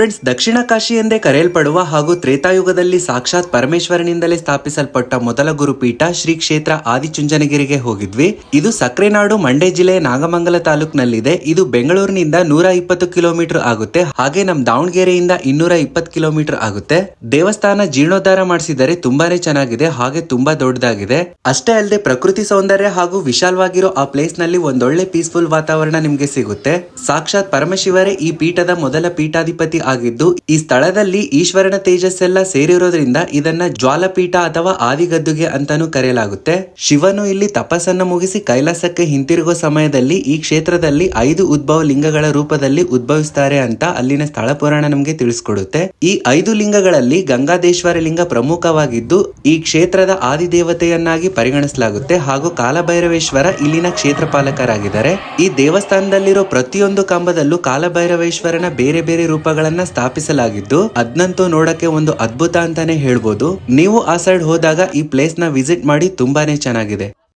Friends, ದಕ್ಷಿಣ ಕಾಶಿ ಎಂದೇ ಕರೆಯಲ್ಪಡುವ ಹಾಗೂ ತ್ರೇತಾಯುಗದಲ್ಲಿ ಸಾಕ್ಷಾತ್ ಪರಮೇಶ್ವರನಿಂದಲೇ ಸ್ಥಾಪಿಸಲ್ಪಟ್ಟ ಮೊದಲ ಗುರುಪೀಠ ಶ್ರೀ ಕ್ಷೇತ್ರ ಆದಿಚುಂಚನಗಿರಿಗೆ ಹೋಗಿದ್ವಿ. ಇದು ಸಕ್ರೆನಾಡು ಮಂಡ್ಯ ಜಿಲ್ಲೆಯ ನಾಗಮಂಗಲ ತಾಲೂಕ್ನಲ್ಲಿದೆ. ಇದು ಬೆಂಗಳೂರಿನಿಂದ ನೂರ ಇಪ್ಪತ್ತು ಕಿಲೋಮೀಟರ್ ಆಗುತ್ತೆ. ಹಾಗೆ ನಮ್ ದಾವಣಗೆರೆಯಿಂದ ಇನ್ನೂರ ಇಪ್ಪತ್ತು ಕಿಲೋಮೀಟರ್ ಆಗುತ್ತೆ. ದೇವಸ್ಥಾನ ಜೀರ್ಣೋದ್ಧಾರ ಮಾಡಿಸಿದರೆ ತುಂಬಾನೇ ಚೆನ್ನಾಗಿದೆ, ಹಾಗೆ ತುಂಬಾ ದೊಡ್ಡದಾಗಿದೆ. ಅಷ್ಟೇ ಅಲ್ಲದೆ ಪ್ರಕೃತಿ ಸೌಂದರ್ಯ ಹಾಗೂ ವಿಶಾಲವಾಗಿರೋ ಆ ಪ್ಲೇಸ್ನಲ್ಲಿ ಒಂದೊಳ್ಳೆ ಪೀಸ್ಫುಲ್ ವಾತಾವರಣ ನಿಮ್ಗೆ ಸಿಗುತ್ತೆ. ಸಾಕ್ಷಾತ್ ಪರಮಶಿವರೇ ಈ ಪೀಠದ ಮೊದಲ ಪೀಠಾಧಿಪತಿ ಆಗಿದ್ದು, ಈ ಸ್ಥಳದಲ್ಲಿ ಈಶ್ವರನ ತೇಜಸ್ಸೆಲ್ಲ ಸೇರಿರೋದ್ರಿಂದ ಇದನ್ನ ಜ್ವಾಲಪೀಠ ಅಥವಾ ಆದಿಗದ್ದುಗೆ ಅಂತಾನೂ ಕರೆಯಲಾಗುತ್ತೆ. ಶಿವನು ಇಲ್ಲಿ ತಪಸ್ಸನ್ನ ಮುಗಿಸಿ ಕೈಲಾಸಕ್ಕೆ ಹಿಂತಿರುಗುವ ಸಮಯದಲ್ಲಿ ಈ ಕ್ಷೇತ್ರದಲ್ಲಿ ಐದು ಉದ್ಭವ ಲಿಂಗಗಳ ರೂಪದಲ್ಲಿ ಉದ್ಭವಿಸ್ತಾರೆ ಅಂತ ಅಲ್ಲಿನ ಸ್ಥಳ ಪುರಾಣ ನಮಗೆ ತಿಳಿಸ್ಕೊಡುತ್ತೆ. ಈ ಐದು ಲಿಂಗಗಳಲ್ಲಿ ಗಂಗಾದೇಶ್ವರ ಲಿಂಗ ಪ್ರಮುಖವಾಗಿದ್ದು, ಈ ಕ್ಷೇತ್ರದ ಆದಿದೇವತೆಯನ್ನಾಗಿ ಪರಿಗಣಿಸಲಾಗುತ್ತೆ ಹಾಗೂ ಕಾಲಭೈರವೇಶ್ವರ ಇಲ್ಲಿನ ಕ್ಷೇತ್ರ ಪಾಲಕರಾಗಿದ್ದಾರೆ ಈ ದೇವಸ್ಥಾನದಲ್ಲಿರೋ ಪ್ರತಿಯೊಂದು ಕಂಬದಲ್ಲೂ ಕಾಲಭೈರವೇಶ್ವರನ ಬೇರೆ ಬೇರೆ ರೂಪಗಳನ್ನ ಸ್ಥಾಪಿಸಲಾಗಿದ್ದು ಅದ್ನಂತೂ ನೋಡಕ್ಕೆ ಒಂದು ಅದ್ಭುತ ಅಂತಾನೆ ಹೇಳ್ಬೋದು. ನೀವು ಆ ಸೈಡ್ ಹೋದಾಗ ಈ ಪ್ಲೇಸ್ನ ವಿಸಿಟ್ ಮಾಡಿ ತುಂಬಾನೇ ಚೆನ್ನಾಗಿದೆ.